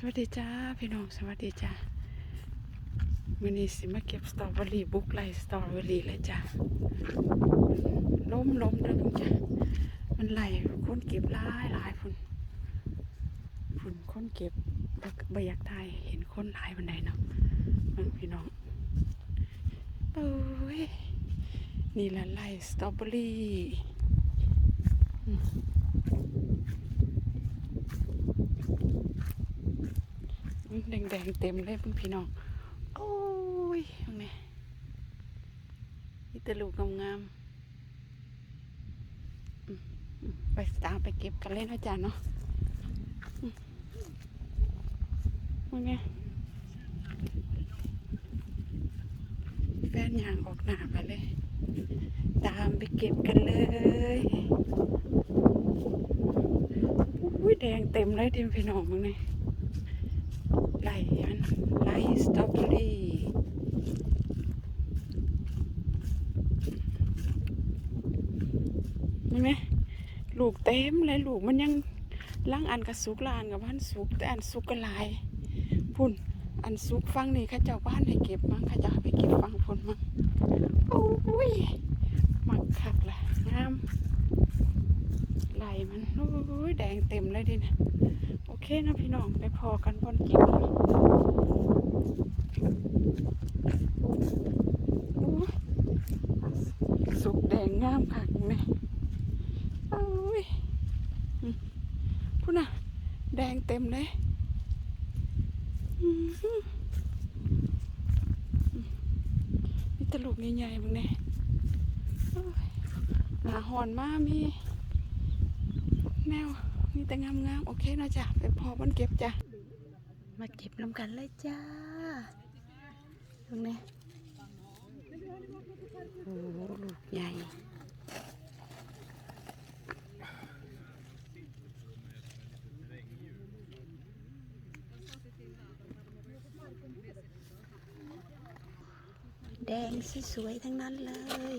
สวัสดีจ้าพี่น้องสวัสดีจ้าวันนี้สิมาเก็บสตรอเบอรี่บุกไลสตรอเบอรี่เลยจ้าล้มล้มเด้อพุ่นจ้ามันไหลคนเก็บหลายหลายพุ่นพุ่นคนเก็บบ่บ่อยากได้เห็นคนหลายวันใดเนาะเบิ่งพี่น้องโอ้ยนี่ละไลสตรอเบอรี่อืม แดงแดงๆเต็มเลยเพิ่งพี่น้อง โอ้ยตรงนี้นี่ตะลูกงามๆอืมไปตามไปเก็บกันเลยนะจ๊ะเนาะมว่าไงแฟนยางออกหน้าไปเลย ตามไปเก็บกันเลยอุ้ยแดงเต็มเลยทีมพี่น้องมึงนี่ ไหลมันไลสตรอเบอรี่เห็นไหมลูกเต็มเลยลูกมันยังล่างอันกับสุกลางกับบ้านสุกแต่อันสุกก็หลายพุ่นอันสุกฟังนี่ข้าเจ้าบ้านให้เก็บมั้งข้าเจ้าเอาไปเก็บฟังพุ่นมั้งโอ้ยมักคักละงาม ไหลมันโอ้ยแดงเต็มเลยดินะโอเคนะพี่น้องไปพอกันบนก็บเลยสุกแดงงามค่ะคุณแม่โอ้ยพูดน่ะแดงเต็มเลยอื้อหืออืมมีแตลูกใหญ่ๆมึงเนี่ยโอ้ยหนาหอนมากมี แนวมีแต่งามๆโอเคนะจ๊ะไปพอบนเก็บจ้ะมาเก็บน้ำกันเลยจ้าตรงนี้โอ้ลูกใหญ่แดงสวยๆทั้งนั้นเลย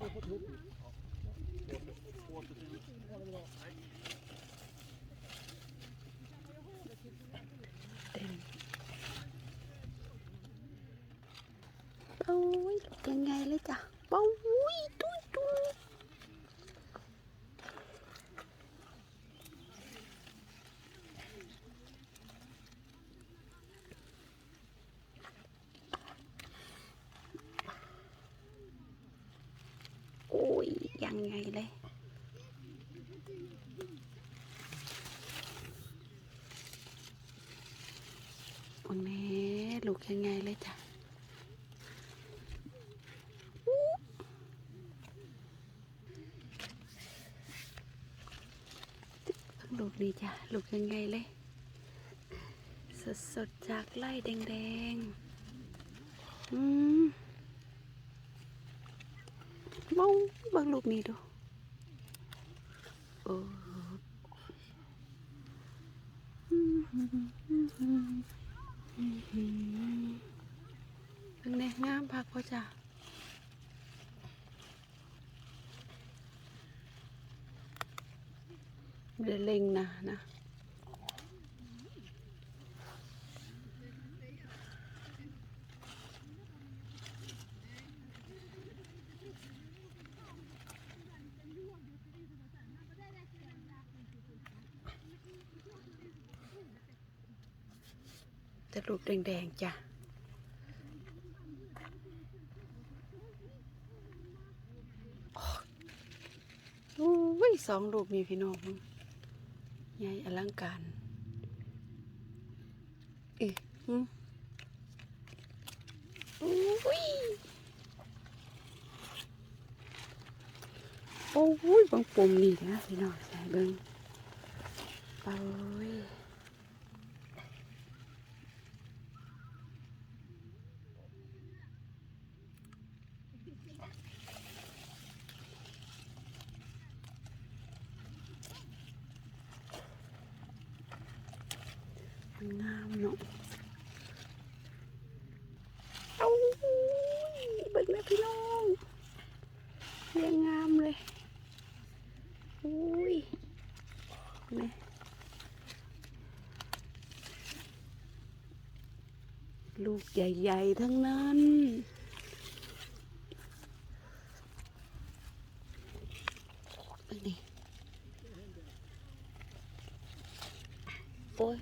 เต็มโอ้ยยังไงเลยจ้ะโอ้ยตุ้ยตุ้ยโอ้ ยังไงเลยวันนี้ลูกยังไงเลยจ้ะลูกนี่จ้ะ ลูกยังไงเลย สดสดๆจากไร่แดงๆ อืมมอง เบังลูกนี่ดูโอ้เป็นไงงามพักพ่อจ้ะเดี๋ยวเล็งนะนะ จะลูกแดงๆจ้ะโอ้ยสองลูกมีพี่น้องใหญ่อลังการเอ๊ะหึโอ้ยโอ้ยบางปุ่มนี่นะพี่น้องใส่เบิ้งโอ้ย งามเนาะเอ้ยเบิกแม่พี่น้องยังงามเลยอุ้ยนี่ลูกใหญ่ ๆ ทั้งนั้น โอ้ย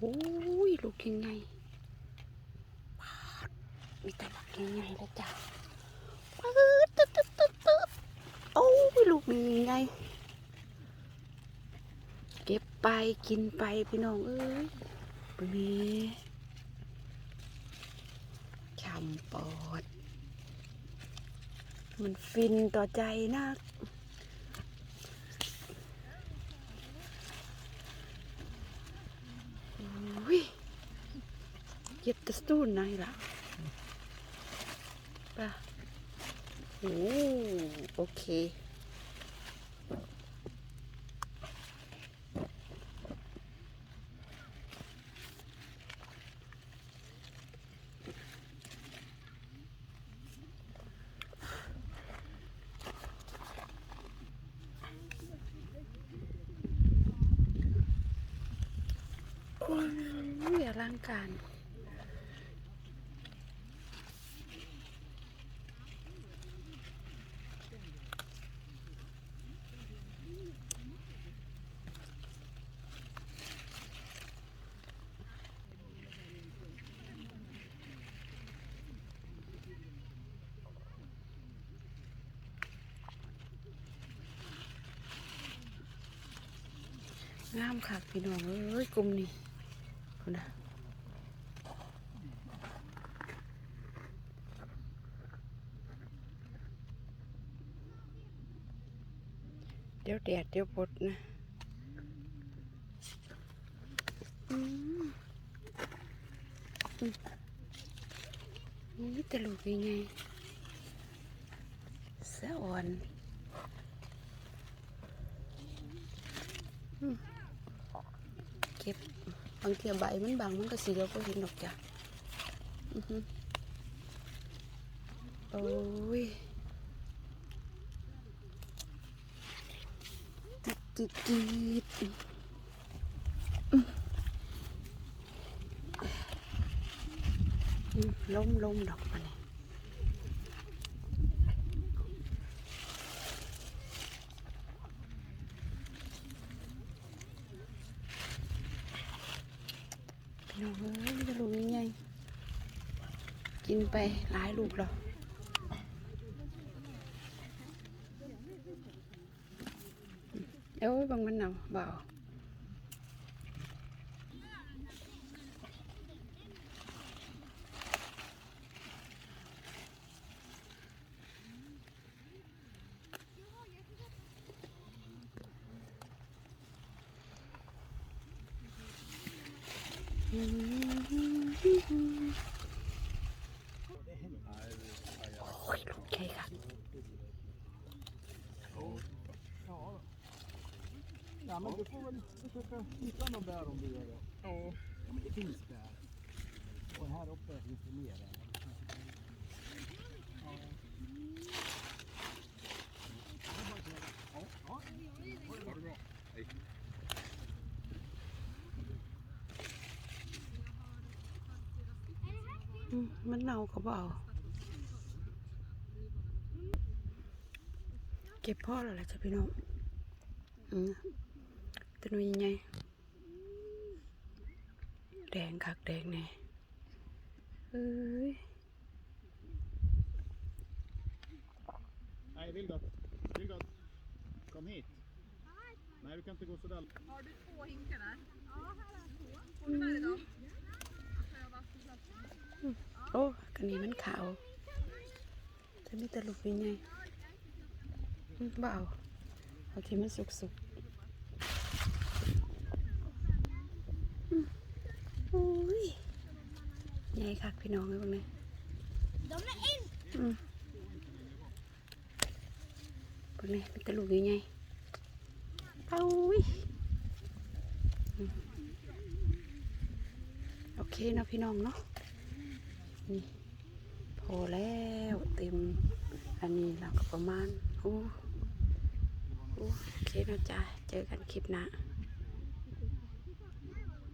โอ้ยลูกยังไงปาดมีแต่ลูกยังไงแล้วจ้ะปื๊ดตึ๊ดตึ๊ดตึ๊ดตึ๊ดโอ้ยลูกนี่ยังไง เก็บไปกินไปพี่น้องเอ้ยปนี้ฉ่ำปอด มันฟินต่อใจนัก อุ้ย เย็บตะสตูนไหนล่ะป่ะโอ้โอเค อุ้ยอลั งามค่ะพี่น้องเอ้ยกลุ่มนี้คุณนะเดี๋ยวแดดเดี๋ยวปดนะนี่ตลุกยังไงสะอ่อนเก็บบางเทีใบมันบางมันก็สีเราก็เห็นดอกจ้ะอื้อหือโอ้ยติดติดติดล้มล้มดอกมั นนี่พี่น้องเอ้ยมันจะลูกยังไงกินไปหลายลูกแล้วเอ้ยบางมันหนาวเบา โอ้ยลูกใหญ่ค่ะ Ja, men du får väl försöka hitta någon bär om du gör det. Ja. men det finns bär. Och här uppe finns det mer. มมันเน่าก็บ่เอาเก็บพ่อแล้วล่ะจ้ะพี่น้องอืมแตัวหนูยังไงแดงคักแดงแน่เอ้ย Nej, Vilgot. Vilgot. Kom hit. Nej, du kan inte gå sådär. Har du två hinkar där? Ja, här har jag två. Får du med dig dem? Kan jag vattenflaska? โอ้กันนี้มันขาวจะมีแต่ลูกยังไงอืมบ่เอาเอาที่มันสุกๆอืมโอ้ยใหญ่คักพี่น้องเลยพวกนี้ De är in! อืมพวกนี้มีแต่ลูกยังไงเป้าวิอืมโอเคเนาะพี่น้องเนาะนี่ พอแล้วเต็ม อันนี้เราก็ประมาณโอ้โอ้โอเคนาะจ๊ะ เจอกันคลิปหน้า